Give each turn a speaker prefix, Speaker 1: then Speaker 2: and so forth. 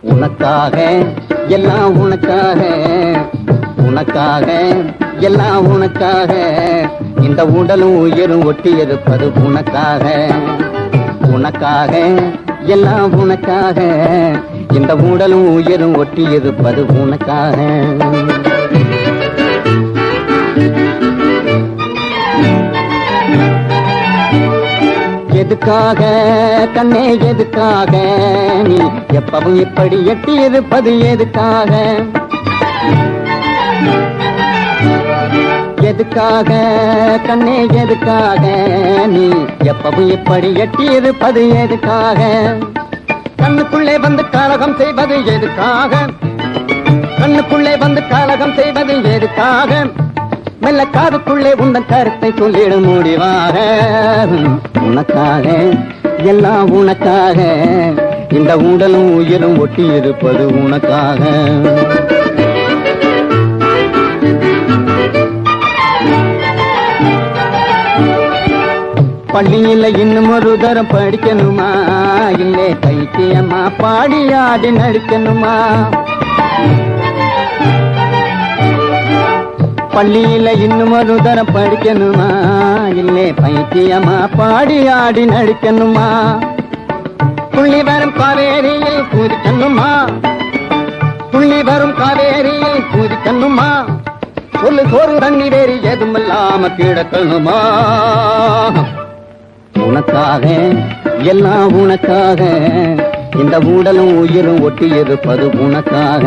Speaker 1: உனக்காக எல்லாம் உனக்காக. உனக்காக எல்லாம் உனக்காக. இந்த உடலும் உயிரும் ஒட்டி இருப்பது உனக்காக. உனக்காக எல்லாம் உனக்காக. இந்த உடலும் உயிரும் ஒட்டி இருப்பது உனக்காக. எதுக்காக? கண்ணே எதுக்காக? நீ எப்பவும் இப்படி எட்டி இருப்பது எதுக்காக? எதுக்காக? கண்ணே எதுக்காக? நீ எப்பவும் இப்படி எட்டி இருப்பது எதுக்காக? கண்ணுக்குள்ளே வந்து கலகம் செய்வது எதுக்காக? கண்ணுக்குள்ளே வந்து கலகம் செய்வது எதுக்காக? மெல்ல காதுக்குள்ளே உந்தன் கருத்தை சொல்லிட முடிவாக. உனக்காக எல்லாம் உனக்காக. இந்த உடலும் உயிரும் ஒட்டி இருப்பது உனக்காக. பள்ளியில இன்னும் ஒரு தரம் படிக்கணுமா? இல்லே பைத்தியமா? பாடி ஆடி நடிக்கணுமா? பள்ளியில இன்னும் ஒரு தரம் படிக்கணுமா? இல்லே பைத்தியமா? பாடி ஆடி நடிக்கணுமா? புள்ளி வரும் காவேரியில் குதிக்கணுமா புள்ளி வரும் காவேரியில் குதிக்கணுமா சொல்லு சோறு தண்ணி வேறு எதுவும் இல்லாம கிடக்கணுமா? உனக்காக எல்லாம் உனக்காக இந்த உடலும் உயிரும் ஒட்டி இருப்பது உனக்காக.